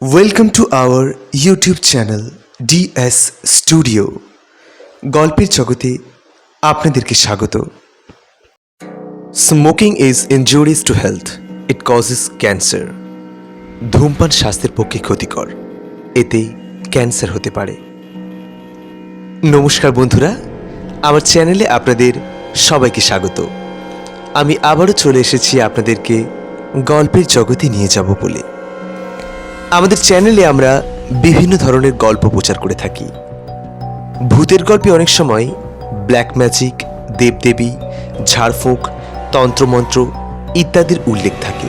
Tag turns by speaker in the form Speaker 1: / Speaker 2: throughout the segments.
Speaker 1: Welcome to our YouTube channel DS studio গল্পের জগতে আপনাদেরকে স্বাগত। Smoking is injurious to health it causes cancer ধূমপান স্বাস্থ্যের পক্ষে ক্ষতিকর। এতে ক্যান্সার হতে পারে। নমস্কার বন্ধুরা, আমার চ্যানেলে আপনাদের সবাইকে স্বাগত। আমি আবারও চলে এসেছি আপনাদেরকে গল্পের জগতে নিয়ে যাব বলে। আমাদের চ্যানেলে আমরা বিভিন্ন ধরনের গল্প প্রচার করে থাকি। ভূতের গল্পে অনেক সময় ব্ল্যাক ম্যাজিক দেবদেবী, ঝাড়ফুঁক, তন্ত্রমন্ত্র ইত্যাদির উল্লেখ থাকে।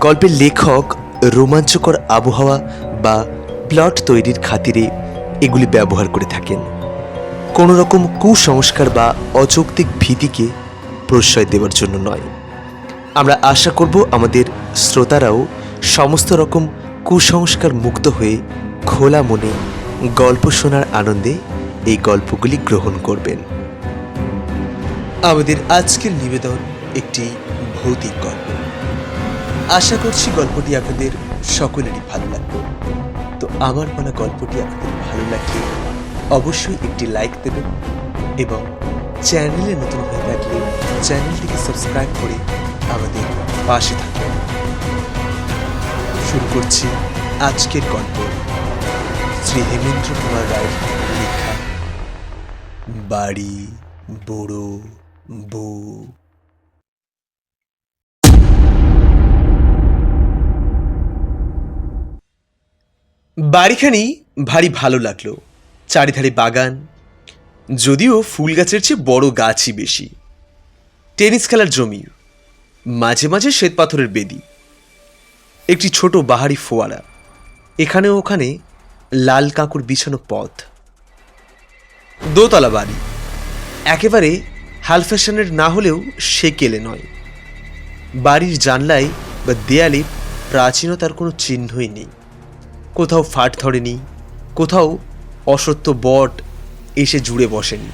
Speaker 1: গল্পের লেখক রোমাঞ্চকর আবহাওয়া বা প্লট তৈরির খাতিরে এগুলি ব্যবহার করে থাকেন। কোনো রকম কুসংস্কার বা অযৌক্তিক ভীতিকে প্রশ্রয় দেওয়ার জন্য নয়। আমরা আশা করব আমাদের শ্রোতারাও সমস্ত রকম কুসংস্কার মুক্ত হয়ে খোলা মনে গল্প শোনার আনন্দে এই গল্পগুলি গ্রহণ করবেন। আমাদের আজকের নিবেদন একটি ভৌতিক গল্প। আশা করছি গল্পটি আপনাদের সকলেরই ভালো লাগবে। তো আমার বলা গল্পটি আপনাদের ভালো লাগলে অবশ্যই একটি লাইক দেবেন এবং চ্যানেলে নতুন হয়ে থাকলে চ্যানেলটিকে সাবস্ক্রাইব করে আমাদের পাশে থাকবেন। শুরু করছি আজকের গল্প। শ্রী হেমেন্দ্র কুমার রায়ের লেখা। বাড়ি, বুড়ো, বউ। বাড়িখানি ভারী ভালো লাগল। চারিধারে বাগান, যদিও ফুল গাছের চেয়ে বড় গাছই বেশি। টেনিস খেলার জমি, মাঝে মাঝে শ্বেত পাথরের বেদি। একটি ছোট বাহারি ফোয়ারা। এখানে ওখানে লাল কাঁকুর বিছানো পথ। দোতলা বাড়ি। একেবারে হাল ফ্যাশনের না হলেও সে কেলে নয়। বাড়ির জানলায় বা দেয়ালে প্রাচীনতার কোনো চিহ্নই নেই। কোথাও ফাট ধরেনি, কোথাও অসত্য বট এসে জুড়ে বসেনি।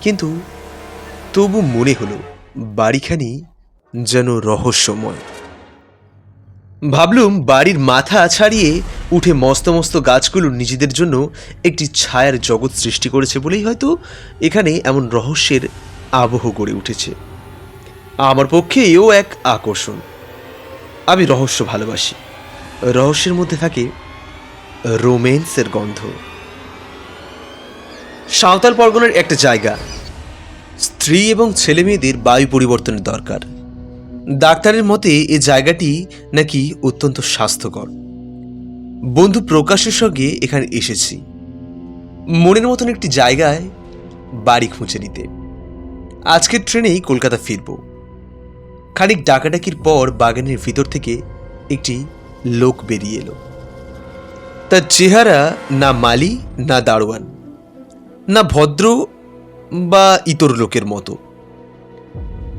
Speaker 1: কিন্তু তবু মনে হলো, বাড়িখানি যেন রহস্যময়। ভাবলুম বাড়ির মাথা ছাড়িয়ে উঠে মস্ত মস্ত গাছগুলো নিজেদের জন্য একটি ছায়ার জগৎ সৃষ্টি করেছে বলেই হয়তো এখানে এমন রহস্যের আবহ গড়ে উঠেছে। আমার পক্ষে এও এক আকর্ষণ। আমি রহস্য ভালোবাসি। রহস্যের মধ্যে থাকে রোম্যান্সের গন্ধ। সাঁওতাল পরগনার একটা জায়গা। স্ত্রী এবং ছেলে মেয়েদের বায়ু পরিবর্তনের দরকার। ডাক্তারের মতে এ জায়গাটি নাকি অত্যন্ত স্বাস্থ্যকর। বন্ধু প্রকাশের সঙ্গে এখানে এসেছি। মনের মতন একটি জায়গায় বাড়ি খুঁজে নিতে। আজকের ট্রেনেই কলকাতা ফিরব। খানিক ডাকাডাকির পর বাগানের ভিতর থেকে একটি লোক বেরিয়ে এলো। তার চেহারা না মালি, না দারোয়ান, না ভদ্র বা ইতর লোকের মতো।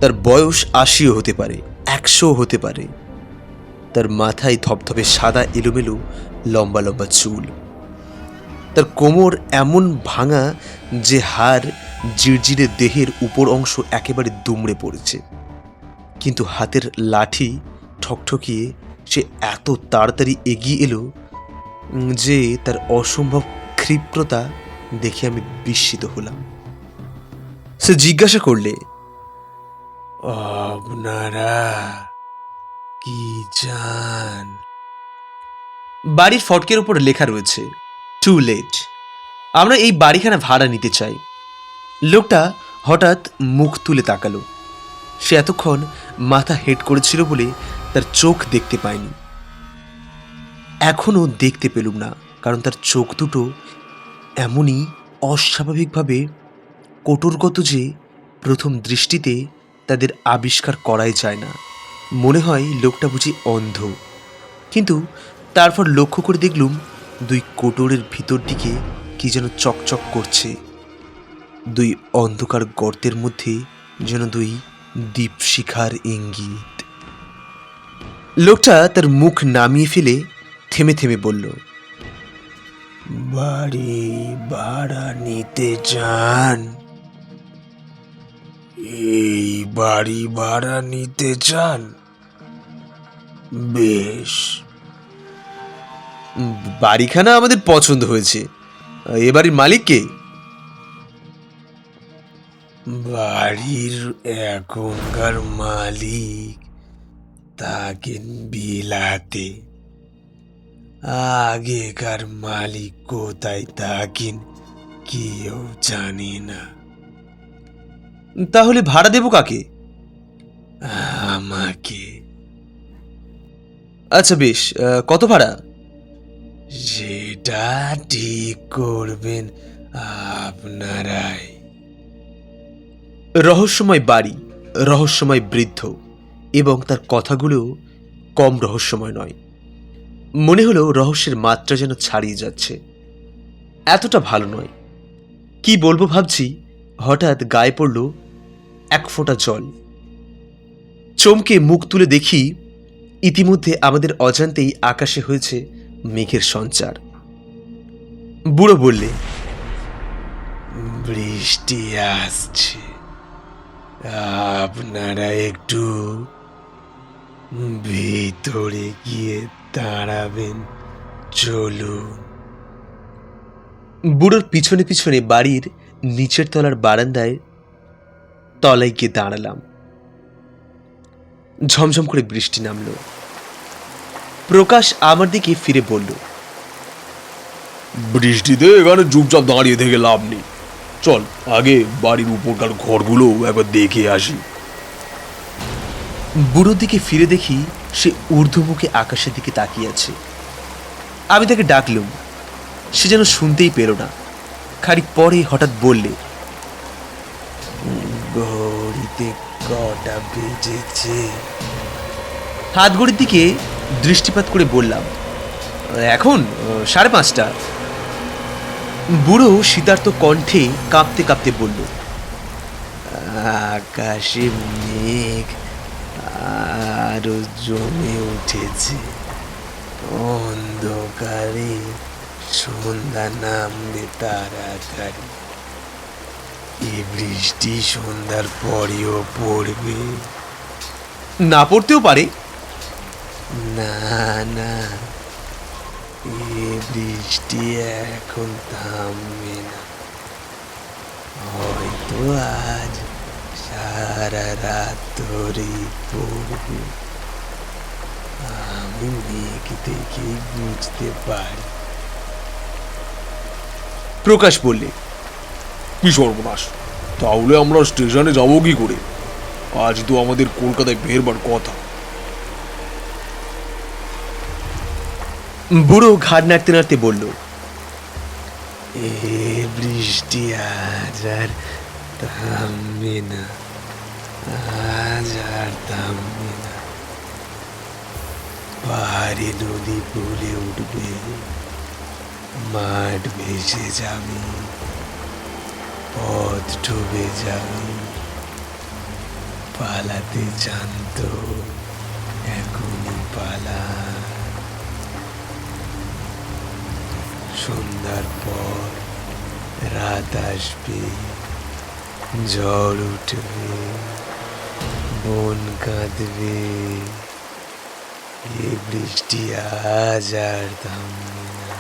Speaker 1: তার বয়স আশিও হতে পারে, একশো হতে পারে। তার মাথায় ধপধপে সাদা এলোমেলো, লম্বা লম্বা চুল। তার কোমর এমন ভাঙা যে হাড় জিরজিরে দেহের উপর অংশ একেবারে দুমড়ে পড়েছে। কিন্তু হাতের লাঠি ঠকঠকিয়ে সে এত তাড়াতাড়ি এগিয়ে এলো যে তার অসম্ভব ক্ষিপ্রতা দেখে আমি বিস্মিত হলাম। সে জিজ্ঞাসা করলে আপনারা কি চান বাড়ির ফটকের উপর লেখা রয়েছে টু লেট আমরা এই বাড়িখানা ভাড়া নিতে চাই। লোকটা হঠাৎ মুখ তুলে তাকালো। সে এতক্ষণ মাথা হেট করেছিল বলে তার চোখ দেখতে পায়নি। এখনও দেখতে পেলুম না, কারণ তার চোখ দুটো এমনই অস্বাভাবিকভাবে কঠোরগত যে প্রথম দৃষ্টিতে তাদের আবিষ্কার করাই যায় না। মনে হয় লোকটা বুঝি অন্ধ। কিন্তু তারপর লক্ষ্য করে দেখলুম দুই কোটরের ভিতর দিকে কি যেন চকচক করছে। দুই অন্ধকার গর্তের মধ্যে যেন দুই দীপশিখার ইঙ্গিত। লোকটা তার মুখ নামিয়ে ফেলে থেমে থেমে বলল, বাড়ি ভাড়া নিতে চান এই বাড়ি ভাড়া নিতে চান? বেশ।
Speaker 2: বাড়িখানা আমাদের পছন্দ হয়েছে। এ বাড়ির মালিক কে?
Speaker 1: বাড়ির এখনকার মালিক থাকেন বিলাতে। আগেকার মালিক কোথায় থাকেন কেউ জানে না।
Speaker 2: তাহলে ভাড়া দেবো কাকে?
Speaker 1: আমাকে।
Speaker 2: আচ্ছা বেশ কত ভাড়া?
Speaker 1: সেটা ঠিক করবেন আপনারাই।
Speaker 2: রহস্যময় বাড়ি রহস্যময় বৃদ্ধ এবং তার কথাগুলো কম রহস্যময় নয়। মনে হলো রহস্যের মাত্রা যেন ছাড়িয়ে যাচ্ছে। এতটা ভালো নয়। কি বলব ভাবছি হঠাৎ গায়ে পড়ল এক ফোঁটা জল। চমকে মুখ তুলে দেখি ইতিমধ্যে আমাদের অজান্তেই আকাশে হয়েছে মেঘের সঞ্চার। বুড়ো বললে,
Speaker 1: বৃষ্টি আসছে। আপনারা একটু ভিতরে গিয়ে দাঁড়াবেন, চলুন।
Speaker 2: বুড়োর পিছনে পিছনে বাড়ির নিচের তলার বারান্দায় তলায় গিয়ে দাঁড়ালাম। ঝমঝম করে বৃষ্টি নামলো। প্রকাশ আমার দিকে ফিরে বলল
Speaker 1: বৃষ্টিতে এখানে চুপচাপ দাঁড়িয়ে থেকে লাভ নেই। চল আগে বাড়ির উপরকার ঘরগুলো একবার দেখে আসি।
Speaker 2: বুড়োর দিকে ফিরে দেখি সে ঊর্ধ্বমুখে আকাশের দিকে তাকিয়ে আছে। আমি তাকে ডাকলুম সে যেন শুনতেই পেল না। খানিক পরে হঠাৎ বললে
Speaker 1: ঘড়িতে কটা বেজেছে?
Speaker 2: হাত ঘড়ির দিকে দৃষ্টিপাত করে বললাম, এখন সাড়ে পাঁচটা। বুড়ো শীতার্থ কণ্ঠে কাঁপতে কাঁপতে বলল,
Speaker 1: আকাশে মেঘ আরও জমে উঠেছে। অন্ধকারে সন্ধ্যা নামবে তাড়াতাড়ি এই বৃষ্টি সন্ধ্যার পরেও পড়বে।
Speaker 2: না পড়তেও পারে।
Speaker 1: না না এ বৃষ্টি এখন থামবে না। হয়তো আজ সারা রাত ধরেই পড়বে। আমি মেঘ দেখেই বুঝতে পারি।
Speaker 2: প্রকাশ বললে।
Speaker 1: কি সর্বনাশ? তাহলে আমরা স্টেশনে যাব কি করে? আজ তো আমাদের কলকাতায় বেরবার কথা।
Speaker 2: বুড়ো ঘাড় নাড়তে নাড়তে বলল,
Speaker 1: এ বৃষ্টি আজ আর থামবে না, আজ আর থামবে না। পাহাড়ে নদী ফুলে উঠবে, মাঠ ভেসে যাবে। পথ ডুবে যাবে পালাতে জানত, এখনই পালা। সন্ধ্যার পর রাত আসবে, ঝড় উঠবে, বন কাঁদবে, এ বৃষ্টি আজ আর থামবে না।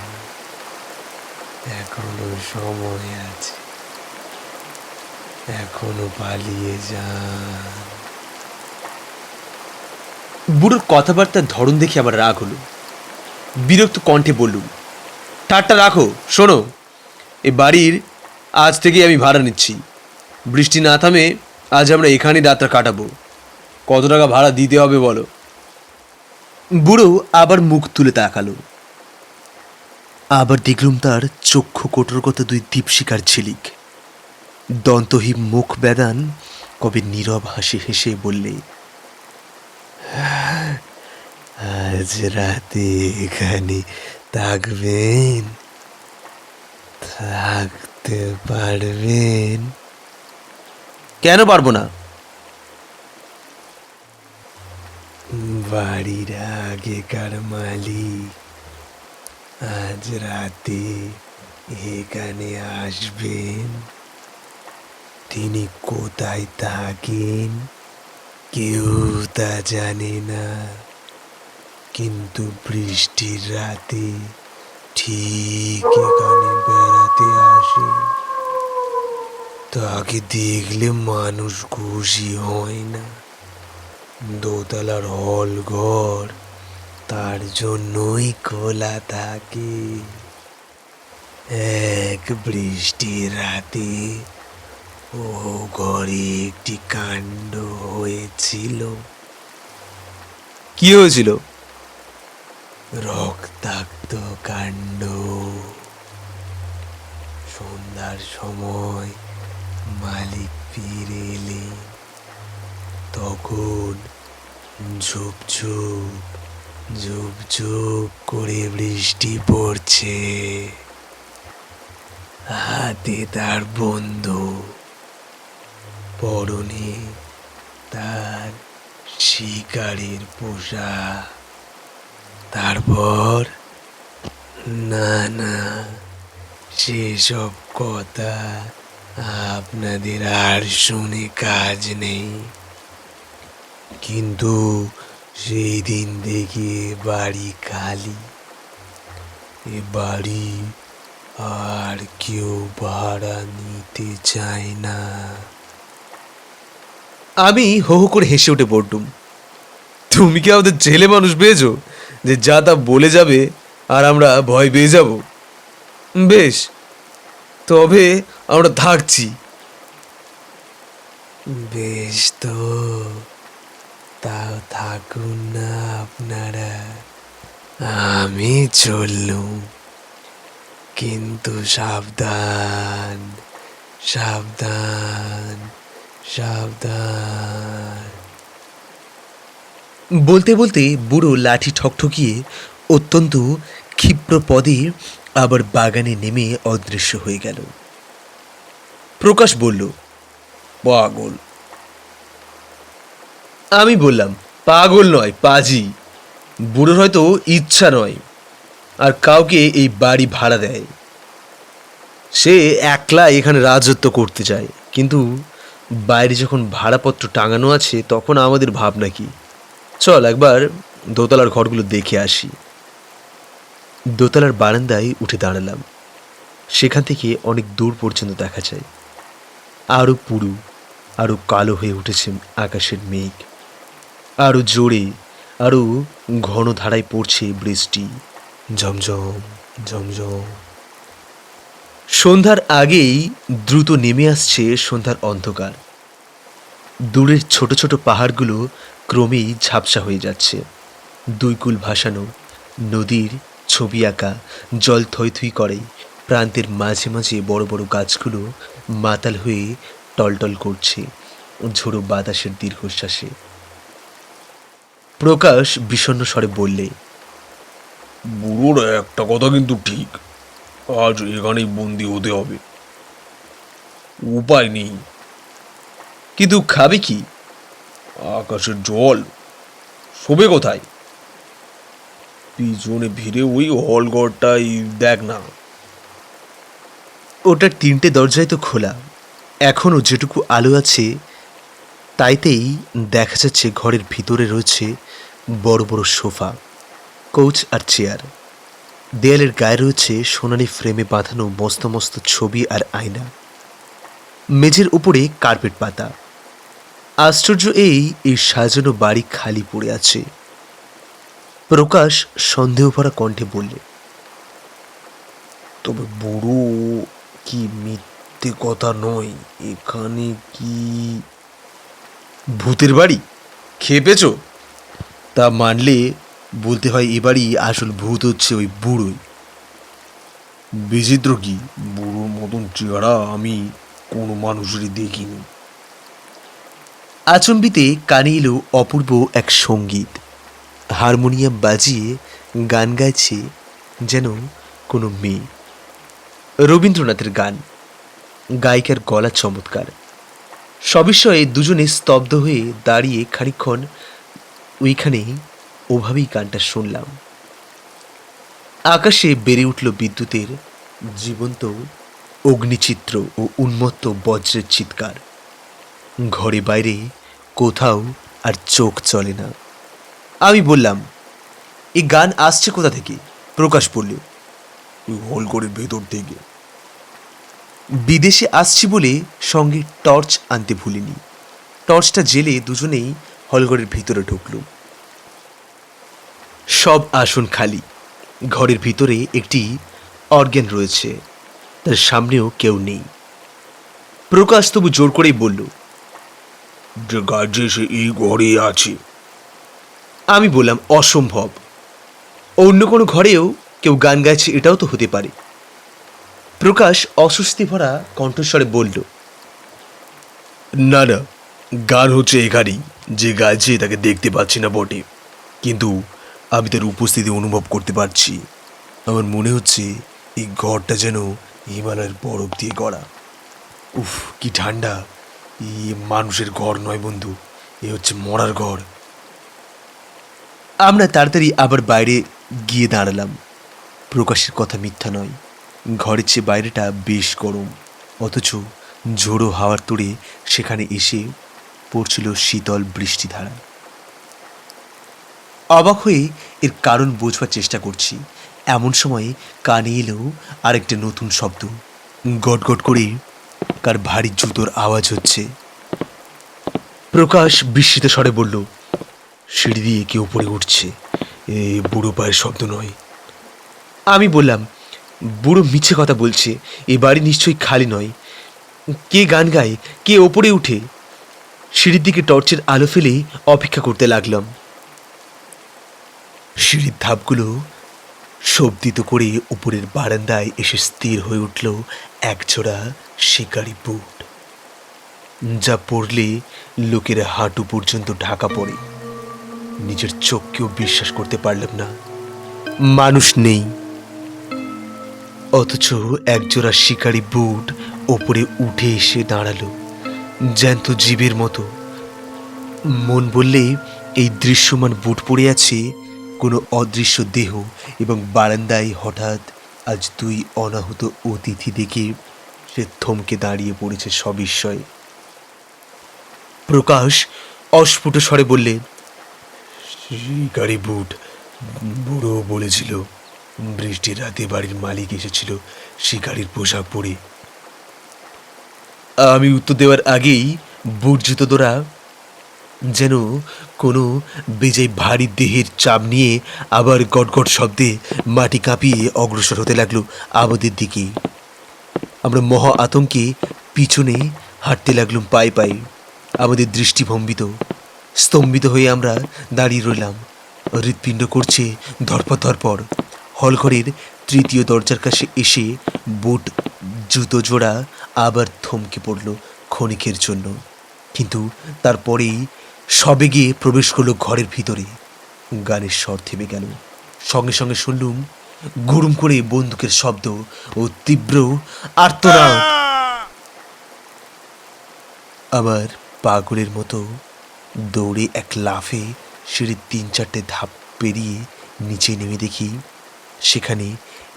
Speaker 1: এখনও সময় আছে। এখনও পালিয়ে যান।
Speaker 2: বুড়োর কথাবার্তার ধরন দেখে আমার রাগ হলো। বিরক্ত কণ্ঠে বললুম, ঠাট্টা রাখো, শোনো, এ বাড়ির আজ থেকে আমি ভাড়া নিচ্ছি। বৃষ্টি না থামে আজ আমরা এখানেই রাতটা কাটাবো। কত টাকা ভাড়া দিতে হবে বলো? বুড়ো আবার মুখ তুলে তাকালো। আবার দেখলুম তার চক্ষু কোটরগত দুই দীপশিকার ঝিলিক। দন্তহীন মুখ বেদান কবে নীরব হাসি হেসে বললে
Speaker 1: আজ রাতে এখানে থাকবেন থাকতে পারবেন।
Speaker 2: কেন পারব না?
Speaker 1: বাড়ির আগেকার মালিক আজ রাতে এখানে আসবেন। তিনি কোথায় থাকেন? কেউ তা জানে না। কিন্তু বৃষ্টির রাতে ঠিক এখানে বেড়াতে আসে। তাকে দেখলে মানুষ খুশি হয় না। দোতলার হল ঘর তার জন্যই খোলা থাকে। এক বৃষ্টির রাতে ও ঘরে একটি কাণ্ড হয়েছিল। কি হয়েছিল? রক্তাক্ত কাণ্ড। সন্ধ্যার সময় মালিক ফিরে এলেন তখন ঝুপঝুপ ঝুপঝুপ করে বৃষ্টি পড়ছে। হাতে তার বন্ধু পরনে তার শিকারের পোশাক। তারপর না না সেসব কথা আপনাদের আর শুনে কাজ নেই। কিন্তু সেই দিন থেকে বাড়ি খালি। এ বাড়ি আর কেউ ভাড়া নিতে চায় না। আমি হো হো করে হেসে উঠে পড়লুম। তুমি কি আমাদের ছেলে মানুষ পেয়েছ? যে যা তা বলে যাবে আর আমরা ভয় পেয়ে যাব। বেশ, তবে আমরা থাকছি। বেশ তো, তাও থাকুন না আপনারা। আমি চললুম। কিন্তু সাবধান সাবধান। সাবধান। বলতে বলতে বুড়ো লাঠি ঠকঠকিয়ে অত্যন্ত ক্ষিপ্র পদে আবার বাগানে নেমে অদৃশ্য হয়ে গেল। প্রকাশ বলল,
Speaker 3: পাগল।
Speaker 1: আমি বললাম, পাগল নয়, পাজি। বুড়োর হয়তো ইচ্ছা নয়, আর কাউকে এই বাড়ি ভাড়া দেয়। সে একলা এখানে রাজত্ব করতে চায়, কিন্তু বাইরে যখন ভাড়াপত্র টাঙানো আছে, তখন আমাদের ভাবনা কি? চল একবার দোতলার ঘরগুলো দেখে আসি। দোতলার বারান্দায় উঠে দাঁড়ালাম। সেখান থেকে অনেক দূর পর্যন্ত দেখা যায়। আরও পুরু আরও কালো হয়ে উঠেছে আকাশের মেঘ। আরও জোরে আরও ঘন ধারায় পড়ছে বৃষ্টি। ঝমঝম ঝমঝম। সন্ধ্যার আগেই দ্রুত নেমে আসছে সন্ধ্যার অন্ধকার। দূরের ছোট ছোট পাহাড়গুলো ক্রমেই ঝাপসা হয়ে যাচ্ছে। দুই কুল ভাসানো, নদীর ছবি আঁকা, জল থই করে, প্রান্তের মাঝে মাঝে বড় বড় গাছগুলো মাতাল হয়ে টলটল করছে, ঝোড়ো বাতাসের দীর্ঘশ্বাসে। প্রকাশ বিষণ্ণ স্বরে বললে,
Speaker 3: বুড়োর একটা কথা কিন্তু ঠিক। আজ এখানেই বন্দি হতে হবে। উপায় নেই।
Speaker 1: কিন্তু খাবে কি?
Speaker 3: আকাশের জল। শোবে কোথায়? পিছনে ভিড়ে ওই হলঘরটাই দেখ না।
Speaker 1: ওটার তিনটে দরজাই তো খোলা। এখনও যেটুকু আলো আছে, তাইতেই দেখা যাচ্ছে ঘরের ভিতরে রয়েছে বড় বড় সোফা, কোচ আর চেয়ার। দেয়ালের গায়ে রয়েছে সোনালি ফ্রেমে বাঁধানো মস্ত মস্ত ছবি আর আয়না। মেঝের উপরে কার্পেট পাতা। আশ্চর্য এই এই সাজানো বাড়ি খালি পড়ে আছে। প্রকাশ সন্দেহ ভরা কণ্ঠে বললে,
Speaker 3: তবে বুড়ো, কি মিথ্যে কথা নয়, এখানে কি
Speaker 1: ভূতের বাড়ি? খেয়ে পেছো তা মানলে বলতে হয় এবারই আসল ভূত হচ্ছে ওই বুড়োই
Speaker 3: বিচিত্র কি? বুড়োর মতন চেহারা আমি কোনো মানুষেরই দেখিনি।
Speaker 1: আচম্বিতে কানে এলো অপূর্ব এক সংগীত। হারমোনিয়াম বাজিয়ে গান গাইছে যেন কোনো মেয়ে। রবীন্দ্রনাথের গান। গায়িকার গলা চমৎকার। সবিস্ময়ে দুজনে স্তব্ধ হয়ে দাঁড়িয়ে খানিকক্ষণ ওইখানে ওভাবেই গানটা শুনলাম। আকাশে বেড়ে উঠল বিদ্যুতের জীবন্ত অগ্নিচিত্র ও উন্মত্ত বজ্রের চিৎকার। ঘরে বাইরে কোথাও আর চোখ চলে না। আমি বললাম এই গান আসছে কোথা থেকে? প্রকাশ বলল
Speaker 3: ওই হলঘরের ভেতর থেকে।
Speaker 1: বিদেশে আসছি বলে সঙ্গে টর্চ আনতে ভুলিনি। টর্চটা জেলে দুজনেই হলঘরের ভিতরে ঢুকল। সব আসন খালি। ঘরের ভিতরে একটি অর্গ্যান রয়েছে, তার সামনেও কেউ নেই। প্রকাশ তবু জোর করেই বলল,
Speaker 3: যে গাছে সে এই ঘরে আছে।
Speaker 1: আমি বললাম, অসম্ভব। অন্য কোনো ঘরেও কেউ গান গাইছে, এটাও তো হতে পারে। প্রকাশ অস্বস্তি ভরা কণ্ঠস্বরে বলল,
Speaker 3: না না, গান হচ্ছে এখানেই। যে গাইছে তাকে দেখতে পাচ্ছি না বটে। কিন্তু আমি তার উপস্থিতি অনুভব করতে পারছি। আমার মনে হচ্ছে এই ঘরটা যেন হিমালয়ের বরফ দিয়ে গড়া। উফ, কি ঠান্ডা। এই মানুষের ঘর নয় বন্ধু, এ হচ্ছে মরার ঘর।
Speaker 1: আমরা তাড়াতাড়ি আবার বাইরে গিয়ে দাঁড়ালাম। প্রকাশের কথা মিথ্যা নয়। ঘরের চেয়ে বাইরেটা বেশ গরম। অথচ ঝোড়ো হাওয়ার তোড়ে সেখানে এসে পড়ছিল শীতল বৃষ্টিধারা। অবাক হয়ে এর কারণ বোঝবার চেষ্টা করছি। এমন সময় কানে এলো আরেকটা নতুন শব্দ। গটগট করে কার ভারী জুতোর আওয়াজ হচ্ছে। প্রকাশ বিস্মিত স্বরে বলল,
Speaker 3: সিঁড়ি দিয়ে কেউ উপরে উঠছে? এ বুড়ো পায়ের শব্দ নয়।
Speaker 1: আমি বললাম, বুড়ো মিছে কথা বলছে, এ বাড়ি নিশ্চয়ই খালি নয়। কে গান গায়? কে ওপরে উঠে? সিঁড়ির দিকে টর্চের আলো ফেলে অপেক্ষা করতে লাগলাম। সিঁড়ির ধাপগুলো শব্দিত করে উপরের বারান্দায় এসে স্থির হয়ে উঠল একজোড়া শিকারি বুট। যা পড়লে লোকের হাঁটু পর্যন্ত ঢাকা পড়ে। নিজের চোখকেও বিশ্বাস করতে পারলাম না। মানুষ নেই। অথচ একজোড়া শিকারি বুট ওপরে উঠে এসে দাঁড়াল, জ্যান্ত জীবের মতো। মন বললে এই দৃশ্যমান বুট পড়ে আছে কোনো অদৃশ্য দেহ এবং বারান্দায় হঠাৎ আজ দুই অনাহত অতিথি দেখে সে থমকে দাঁড়িয়ে পড়েছে সবিস্ময়ে। প্রকাশ অস্ফুট স্বরে বললেন
Speaker 3: শিকারি বুট, বুড়ো বলেছিল বৃষ্টির রাতে বাড়ির মালিক এসেছিল শিকারির পোশাক পরে।
Speaker 1: আমি উত্তর দেওয়ার আগেই বুট জুতো দোরা যেন কোনো বেজায় ভারী দেহের চাপ নিয়ে আবার গটগট শব্দে মাটি কাঁপিয়ে অগ্রসর হতে লাগল আমাদের দিকে। আমরা মহা আতঙ্কে পিছনে হাঁটতে লাগলাম পায়ে পায়ে। আমাদের দৃষ্টি ভম্বিত। স্তম্ভিত হয়ে আমরা দাঁড়িয়ে রইলাম। হৃৎপিণ্ড করছে ধরপর ধরপর। হলঘরের তৃতীয় দরজার কাছে এসে বুট জুতো জোড়া আবার থমকে পড়ল ক্ষণিকের জন্য। কিন্তু তারপরেই সবে গিয়ে প্রবেশ করল ঘরের ভিতরে গানের স্বর থেমে গেল। সঙ্গে সঙ্গে শুনলুম গুরুম করে বন্দুকের শব্দ ও তীব্র আর্তনাদ। আবার পাগলের মতো দৌড়ে এক লাফে সিঁড়ির তিন চারটে ধাপ পেরিয়ে নিচে নেমে দেখি সেখানে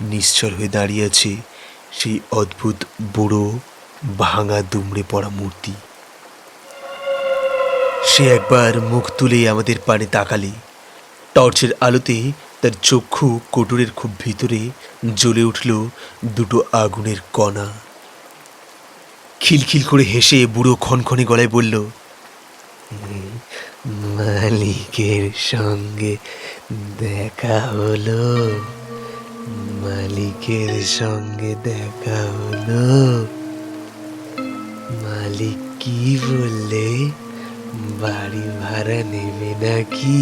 Speaker 1: নিশ্চল হয়ে দাঁড়িয়ে আছে সেই অদ্ভুত বুড়ো ভাঙা দুমড়ে পড়া মূর্তি। সে একবার মুখ তুলে আমাদের পানে তাকালে। টর্চের আলোতে তার চক্ষু কোটরের খুব ভিতরে জ্বলে উঠল দুটো আগুনের কণা। খিলখিল করে হেসে বুড়ো ক্ষণক্ষণে গলায় বলল, মালিকের সঙ্গে দেখা হলো, মালিকের সঙ্গে দেখা হলো। মালিক কি বললে? বাড়ি ভাড়া নেবে নাকি?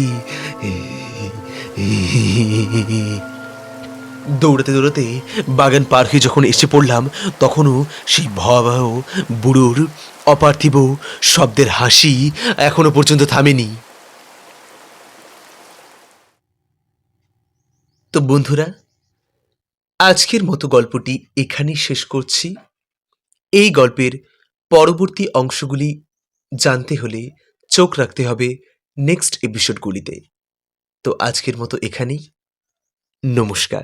Speaker 1: দৌড়াতে দৌড়াতে বাগান পার হয়ে যখন এসে পড়লাম, তখনও সেই ভয়াবহ বুড়োর অপার্থিব শব্দের হাসি এখনও পর্যন্ত থামেনি। তো বন্ধুরা, আজকের মতো গল্পটি এখানেই শেষ করছি। এই গল্পের পরবর্তী অংশগুলি জানতে হলে চোখ রাখতে হবে নেক্সট এপিসোডগুলিতে তো আজকের মতো এখানেই। নমস্কার।